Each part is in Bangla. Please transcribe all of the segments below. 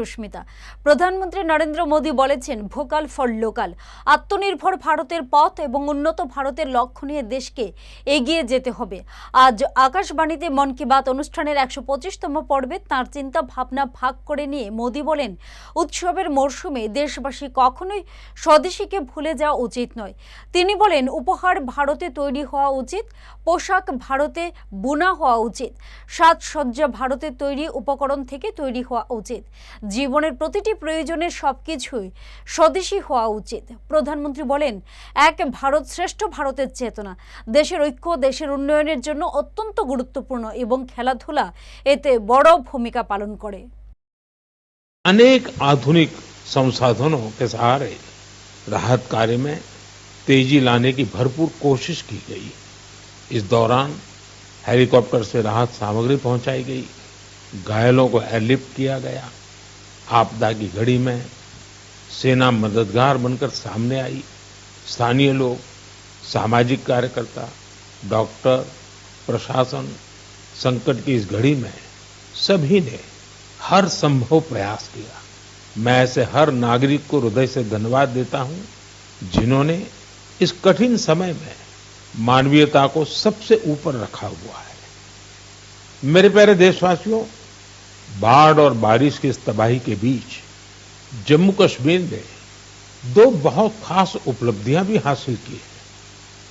সুস্মিতা। প্রধানমন্ত্রী নরেন্দ্র মোদী বলেছেন, ভোকাল ফর লোকাল। আত্মনির্ভর ভারতের পথ এবং উন্নত ভারতের লক্ষ্য নিয়ে দেশকে এগিয়ে যেতে হবে। আজ আকাশবাণীতে মন কি বাত অনুষ্ঠানের একশো পঁচিশতম পর্বে তাঁর চিন্তা ভাবনা ভাগ করে নিয়ে মোদী বলেন, উৎসবের মরশুমে দেশবাসী কখনোই স্বদেশীকে ভুলে যাওয়া উচিত নয়। তিনি বলেন, উপহার ভারতে তৈরি হওয়া উচিত, পোশাক ভারতে বোনা হওয়া উচিত, সাজসজ্জা ভারতে তৈরি উপকরণ থেকে তৈরি হওয়া উচিত। জীবনের প্রতিটি প্রয়োজনের সবকিছুই স্বদেশী হওয়া উচিত প্রধানমন্ত্রী বলেন এক ভারত শ্রেষ্ঠ ভারতের চেতনা দেশের ঐক্য দেশের উন্নয়নের জন্য অত্যন্ত গুরুত্বপূর্ণ এবং খেলাধুলা এতে বড় ভূমিকা পালন করে अनेक आधुनिक संसाधनों के सहारे राहत कार्य में तेजी लाने की भरपूर कोशिश की गई इस दौरान हेलीकॉप्टर से राहत सामग्री पहुंचाई गई घायलों को एयरलिफ्ट किया गया आपदा की घड़ी में सेना मददगार बनकर सामने आई। स्थानीय लोग, सामाजिक कार्यकर्ता, डॉक्टर, प्रशासन, संकट की इस घड़ी में सभी ने हर संभव प्रयास किया। मैं ऐसे हर नागरिक को हृदय से धन्यवाद देता हूँ, जिन्होंने इस कठिन समय में मानवीयता को सबसे ऊपर रखा हुआ है। मेरे प्यारे देशवासियों बाढ़ और बारिश की इस तबाही के बीच जम्मू कश्मीर ने दो बहुत खास उपलब्धियाँ भी हासिल की हैं।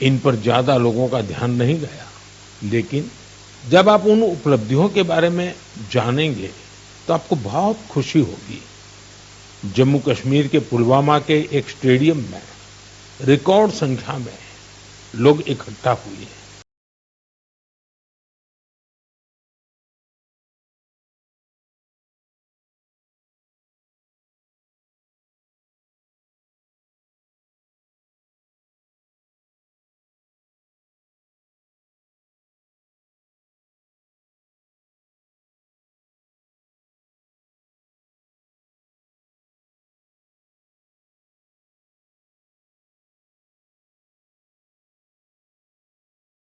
इन पर ज़्यादा लोगों का ध्यान नहीं गया, लेकिन जब आप उन उपलब्धियों के बारे में जानेंगे तो आपको बहुत खुशी होगी। जम्मू कश्मीर के पुलवामा के एक स्टेडियम में रिकॉर्ड संख्या में लोग इकट्ठा हुए हैं।